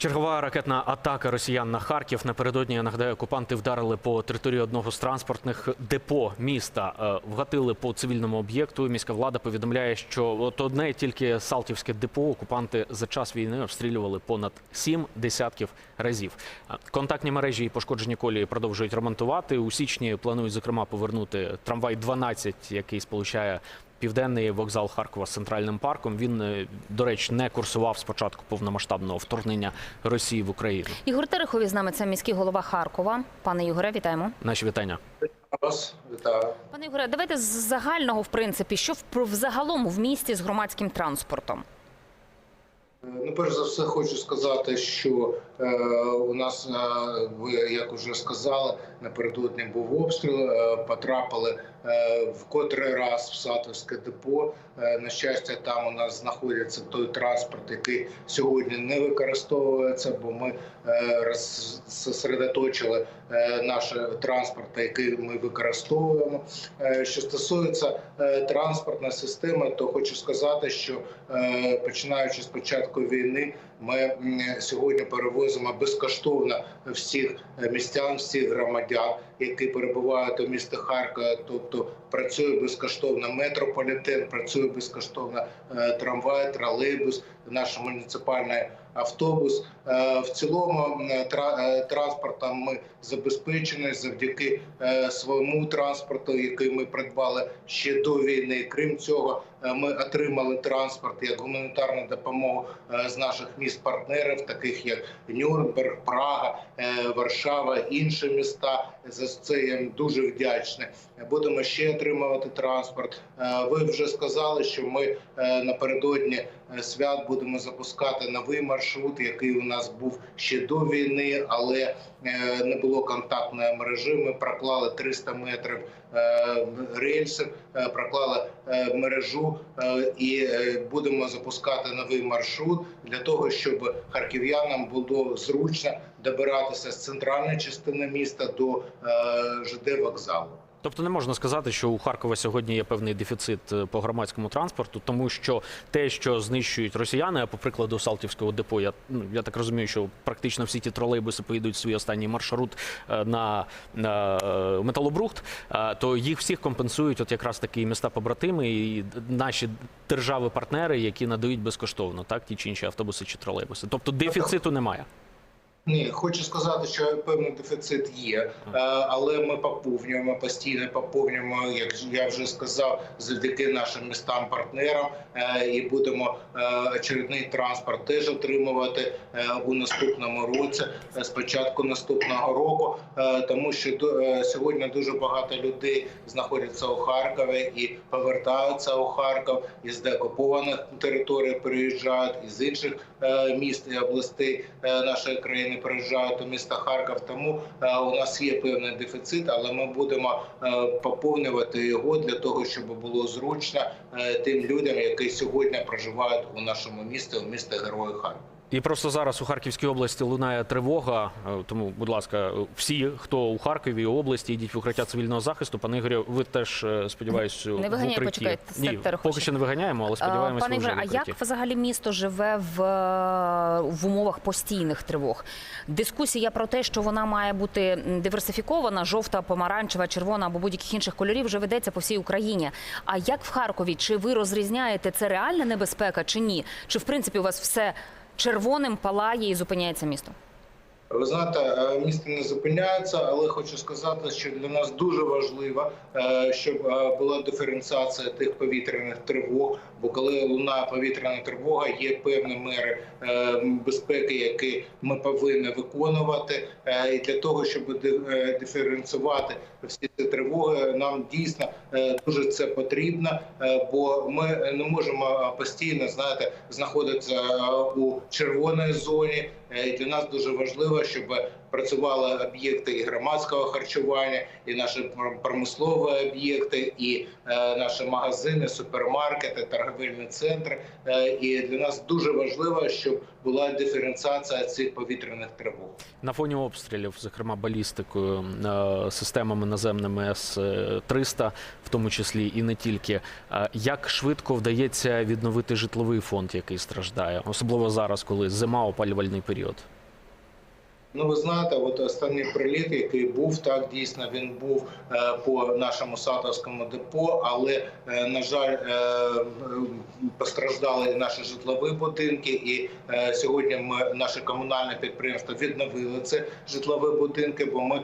Чергова ракетна атака росіян на Харків. Напередодні я нагадаю, окупанти вдарили по території одного з транспортних депо міста. Е, Вгатили по цивільному об'єкту. Міська влада повідомляє, що от одне тільки Салтівське депо окупанти за час війни обстрілювали понад сім десятків разів. Е, Контактні мережі і пошкоджені колії продовжують ремонтувати. У січні планують зокрема повернути трамвай 12, який сполучає Південний вокзал Харкова з центральним парком. Він, е, до речі, не курсував з початку повномасштабного вторгнення Росії в Україну. Ігор Терехові з нами це міський голова Харкова. Пане Ігоре, вітаємо. Наші вітання. Вас вітаю. Пане Ігоре, давайте з загального, в принципі, що в взагалом в місті з громадським транспортом. Ну, перш за все, хочу сказати, що е, у нас, е, ви як вже сказали, напередодні був обстріл. Е, потрапили е, в котрий раз в Сатовське депо. Е, на щастя, там у нас знаходиться той транспорт, який сьогодні не використовується, бо ми е, роз- зосередоточили е, наш транспорт, який ми використовуємо. Е, Що стосується е, транспортної системи, то хочу сказати, що е, починаючи з початку війни, ми сьогодні перевозимо безкоштовно всіх е, містян, всіх громадян, які перебувають у місті Харкова. Тобто працює безкоштовно метрополітен, працює безкоштовно е, трамвай, тролейбус, наш муніципальний автобус. Е, В цілому е, транспортом ми забезпечені завдяки е, своєму транспорту, який ми придбали ще до війни. Крім цього, ми отримали транспорт як гуманітарну допомогу з наших міст-партнерів, таких як Нюрнберг, Прага, Варшава, інші міста. За це я дуже вдячний. Будемо ще отримувати транспорт. Ви вже сказали, що ми напередодні свят будемо запускати новий маршрут, який у нас був ще до війни, але е, не було контактної мережі. Ми проклали 300 метрів е, рельсів, е, проклали е, мережу е, і е, будемо запускати новий маршрут для того, щоб харків'янам було зручно добиратися з центральної частини міста до е, ЖД вокзалу. Тобто не можна сказати, що у Харкова сьогодні є певний дефіцит е, по громадському транспорту, тому що те, що знищують росіяни, а по прикладу Салтівського депо, я, ну, я так розумію, що практично всі ті тролейбуси поїдуть свій останній маршрут е, на, на е, металобрухт, то їх всіх компенсують от якраз такі міста побратими і наші держави-партнери, які надають безкоштовно так ті чи інші автобуси чи тролейбуси. Тобто дефіциту немає. Ні, хочу сказати, що певний дефіцит є, е, але ми поповнюємо постійно поповнюємо, як я вже сказав, завдяки нашим містам-партнерам е, і будемо е, очередний транспорт теж отримувати у наступному році, е, з початку наступного року, тому що сьогодні дуже багато людей знаходяться у Харкові і повертаються у Харків із деокупованих територій, приїжджають із інших міст і областей нашої країни приїжджають у міста Харків. Тому е, у нас є певний дефіцит, але ми будемо е, поповнювати його для того, щоб було зручно е, тим людям, які сьогодні проживають у нашому місті, у місті Герої Харків. І просто зараз у Харківській області лунає тривога. е, Тому, будь ласка, всі, хто у Харкові і області, йдіть в укриття цивільного захисту. Пане Ігорю, ви теж е, сподіваюсь, Не в виганяй, укритті. почекайте, Ні, поки хоче. що не виганяємо, але сподіваємося, Пане в а як взагалі місто живе в, е, в умовах постійних тривог? Дискусія про те, що вона має бути диверсифікована, жовта, помаранчева, червона або будь-яких інших кольорів, вже ведеться по всій Україні. А як в Харкові? Чи ви розрізняєте це реальна небезпека чи ні? Чи в принципі у вас все червоним палає і зупиняється місто? Ви знаєте, е, місто не зупиняється, але хочу сказати, що для нас дуже важливо, е, щоб е, була диференціація тих повітряних тривог. Бо коли лунає повітряна тривога, є певні мери е, безпеки, які ми повинні виконувати. Е, І для того, щоб е, диференціювати всі ці тривоги, нам дійсно дуже це потрібно, бо ми не можемо постійно знаєте знаходитися у червоній зоні. І для нас дуже важливо, щоб працювали об'єкти і громадського харчування, і наші пр- промислові об'єкти, і е, наші магазини, супермаркети, торгові торгівельні центри. Е, І для нас дуже важливо, щоб була диференціація цих повітряних тривог. На фоні обстрілів, зокрема балістикою, е, системами наземними С-300, в тому числі і не тільки. Як швидко вдається відновити житловий фонд, який страждає, особливо зараз, коли зима, опалювальний період? Ну, ви знаєте, от останній приліт, який був, так дійсно він був е, по нашому сатовському депо, але е, на жаль, е, постраждали наші житлові будинки. І сьогодні ми наше комунальне підприємство відновили ці житлові будинки, бо ми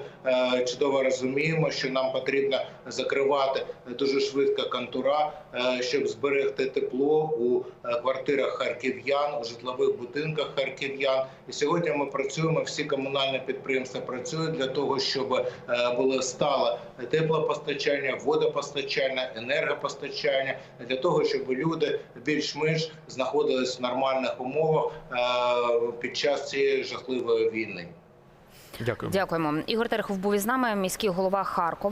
чудово розуміємо, що нам потрібно закривати дуже швидко контура, щоб зберегти тепло у квартирах харків'ян, у житлових будинках харків'ян. І сьогодні ми працюємо. Всі комунальні підприємство працює для того, щоб е, було стало теплопостачання, водопостачання, енергопостачання для того, щоб люди більш-менш знаходились в нормальних умовах е, під час цієї жахливої війни. Дякую. Дякуємо. Ігор Терехов був із нами, міський голова Харкова.